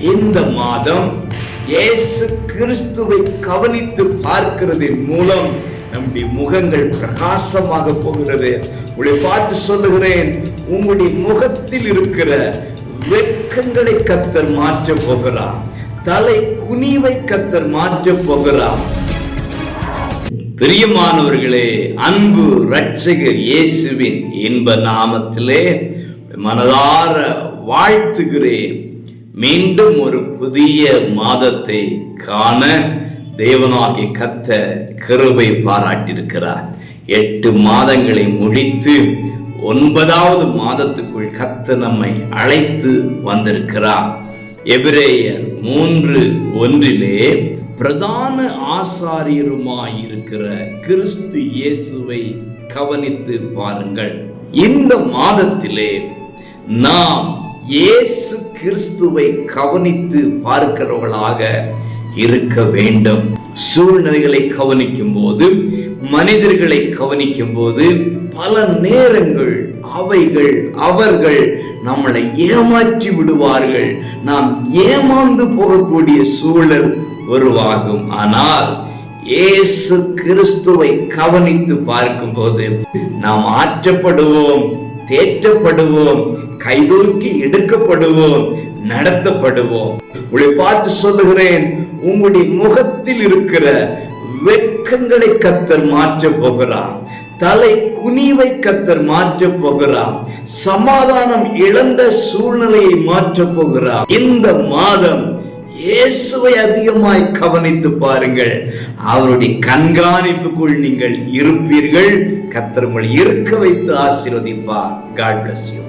இந்த மாதம் இயேசு கிறிஸ்துவை கவனித்து பார்க்கிறதின் மூலம் நம்முடைய முகங்கள் பிரகாசமாக போகிறது. உங்களை பார்த்து சொல்லுகிறேன் உங்களுடைய முகத்தில் இருக்கிற வெட்கங்களை கத்தர் மாற்ற போகிறார் தலை குனிவை கத்தர் மாற்ற போகிறார் பிரியமானவர்களே அன்பு ரட்சகர் இயேசுவின் இன்ப நாமத்திலே மனதார வாழ்த்துகிறேன். மீண்டும் ஒரு புதிய மாதத்தை காண தேவனாகிய கத்த கருவை பாராட்டியிருக்கிறார். எட்டு மாதங்களை முடித்து ஒன்பதாவது மாதத்துக்குள் கத்த நம்மை அழைத்து வந்திருக்கிறார். எபிரேயர் மூன்று ஒன்றிலே பிரதான ஆசாரியருமாய் இருக்கிற கிறிஸ்து இயேசுவை கவனித்து பாருங்கள். இந்த மாதத்திலே நாம் இயேசு கிறிஸ்துவை கவனித்து பார்க்கிறவர்களாக இருக்க வேண்டும். சூழ்நிலைகளை கவனிக்கும் போது மனிதர்களை கவனிக்கும் போது பல நேரங்கள் அவைகள் அவர்கள் நம்மளை ஏமாற்றி விடுவார்கள். நாம் ஏமாந்து போகக்கூடிய சூழல் உருவாகும். ஆனால் இயேசு கிறிஸ்துவை கவனித்து பார்க்கும்போது நாம் ஆற்றப்படுவோம். தேற்றப்படுவோம் கைதூக்கி எடுக்கப்படுவோம் நடத்தப்படுவோம். உங்களை பார்த்து சொல்லுகிறேன் உங்களுடைய முகத்தில் இருக்கிற வெட்கங்களை கத்தர் மாற்ற போகிறார். தலை குனிவை கத்தர் மாற்ற போகிறார். சமாதானம் இழந்த சூழ்நிலையை மாற்ற போகிறார். இந்த மாதம் இயேசுவை அதிகமாய் கவனித்து பாருங்கள். அவருடைய கண்காணிப்புக்குள் நீங்கள் இருப்பீர்கள். கத்தர் உங்களை இருக்க வைத்து ஆசீர்வதிப்பார். God bless you